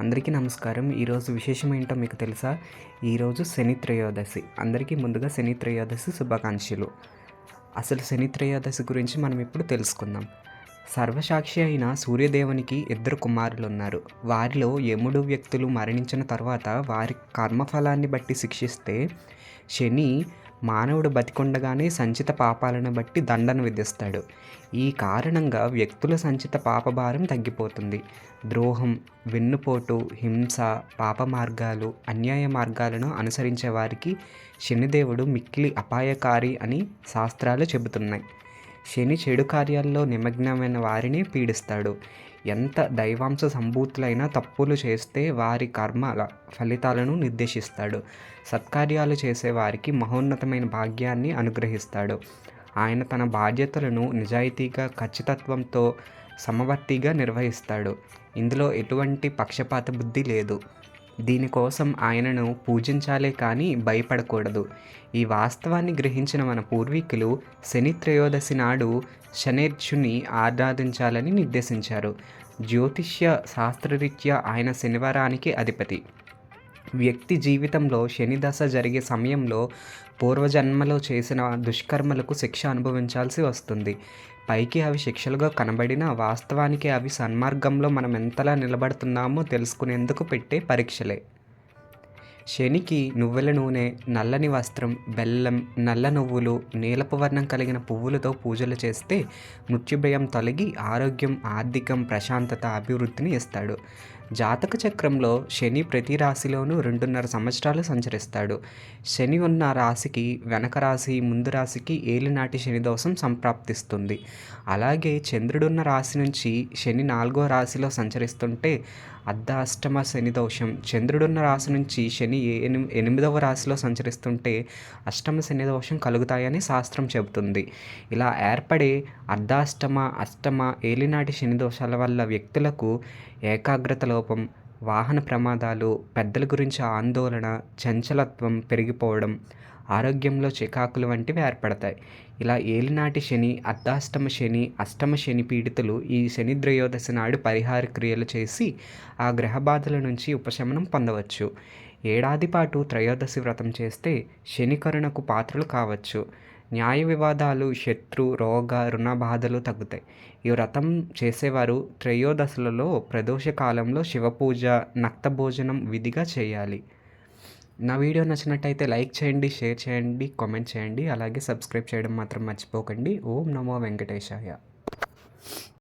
అందరికీ నమస్కారం. ఈరోజు విశేషం ఏంటో మీకు తెలుసా? ఈరోజు శని త్రయోదశి. అందరికీ ముందుగా శని త్రయోదశి శుభాకాంక్షలు. అసలు శని త్రయోదశి గురించి మనం ఇప్పుడు తెలుసుకుందాం. సర్వసాక్షి అయిన సూర్యదేవునికి ఇద్దరు కుమారులు ఉన్నారు వారిలో యముడు వ్యక్తులు మరణించిన తర్వాత వారి కర్మఫలాన్ని బట్టి శిక్షిస్తే శని మానవుడు బతికుండగానే సంచిత పాపాలను బట్టి దండను విధిస్తాడు. ఈ కారణంగా వ్యక్తుల సంచిత పాపభారం తగ్గిపోతుంది. ద్రోహం వెన్నుపోటు హింస పాప మార్గాలు అన్యాయ మార్గాలను అనుసరించే వారికి శనిదేవుడు మిక్కిలి అపాయకారి అని శాస్త్రాలు చెబుతున్నాయి. శని చెడు కార్యాల్లో నిమగ్నమైన వారిని పీడిస్తాడు. ఎంత దైవాంశ సంభూతులైన తప్పులు చేస్తే వారి కర్మల ఫలితాలను నిర్దేశిస్తాడు. సత్కార్యాలు చేసే వారికి మహోన్నతమైన భాగ్యాన్ని అనుగ్రహిస్తాడు. ఆయన తన బాధ్యతలను నిజాయితీగా ఖచ్చితత్వంతో సమవర్తిగా నిర్వహిస్తాడు. ఇందులో ఎటువంటి పక్షపాత బుద్ధి లేదు. దీనికోసం ఆయనను పూజించాలే కానీ భయపడకూడదు. ఈ వాస్తవాన్ని గ్రహించిన మన పూర్వీకులు శని త్రయోదశి నాడు శనేర్చుని ఆరాధించాలని నిర్దేశించారు. జ్యోతిష్య శాస్త్రరీత్యా ఆయన శనివారానికి అధిపతి. వ్యక్తి జీవితంలో శని దశ జరిగే సమయంలో పూర్వజన్మలో చేసిన దుష్కర్మలకు శిక్ష అనుభవించాల్సి వస్తుంది. పైకి అవి శిక్షలుగా కనబడినా వాస్తవానికి అవి సన్మార్గంలో మనం ఎంతలా నిలబడుతున్నామో తెలుసుకునేందుకు పెట్టే పరీక్షలే. శనికి నువ్వుల నూనె నల్లని వస్త్రం బెల్లం నల్ల నువ్వులు నీలపు వర్ణం కలిగిన పువ్వులతో పూజలు చేస్తే మృత్యుభయం తొలగి ఆరోగ్యం ఆర్థికం ప్రశాంతత అభివృద్ధిని ఇస్తాడు. జాతక చక్రంలో శని ప్రతి రాశిలోనూ రెండున్నర సంవత్సరాలు సంచరిస్తాడు. శని ఉన్న రాశికి వెనక రాశి ముందు రాశికి ఏలినాటి శని దోషం సంప్రాప్తిస్తుంది. అలాగే చంద్రుడున్న రాశి నుంచి శని నాలుగో రాశిలో సంచరిస్తుంటే అర్ధాష్టమ శని దోషం చంద్రుడున్న రాశి నుంచి శని ఎనిమిదవ రాశిలో సంచరిస్తుంటే అష్టమ శని దోషం కలుగుతాయని శాస్త్రం చెబుతుంది. ఇలా ఏర్పడే అర్ధాష్టమ అష్టమ ఏలినాటి శని దోషాల వల్ల వ్యక్తులకు ఏకాగ్రతలో లోపం వాహన ప్రమాదాలు పెద్దల గురించి ఆందోళన చంచలత్వం పెరిగిపోవడం ఆరోగ్యంలో చికాకులు వంటివి ఏర్పడతాయి. ఇలా ఏలినాటి శని అర్ధాష్టమ శని అష్టమ శని పీడితులు ఈ శని త్రయోదశి నాడు పరిహార క్రియలు చేసి ఆ గ్రహ బాధల నుంచి ఉపశమనం పొందవచ్చు. ఏడాది పాటు త్రయోదశి వ్రతం చేస్తే శని కరుణకు పాత్రలు కావచ్చు. న్యాయ వివాదాలు శత్రు రోగ రుణ బాధలు తగ్గుతాయి. ఈ వ్రతం చేసేవారు త్రయోదశలలో ప్రదోష కాలంలో శివపూజ నక్త భోజనం విధిగా చేయాలి. నా వీడియో నచ్చినట్టయితే లైక్ చేయండి షేర్ చేయండి కామెంట్ చేయండి. అలాగే సబ్స్క్రైబ్ చేయడం మాత్రం మర్చిపోకండి. ఓం నమో వెంకటేశాయ.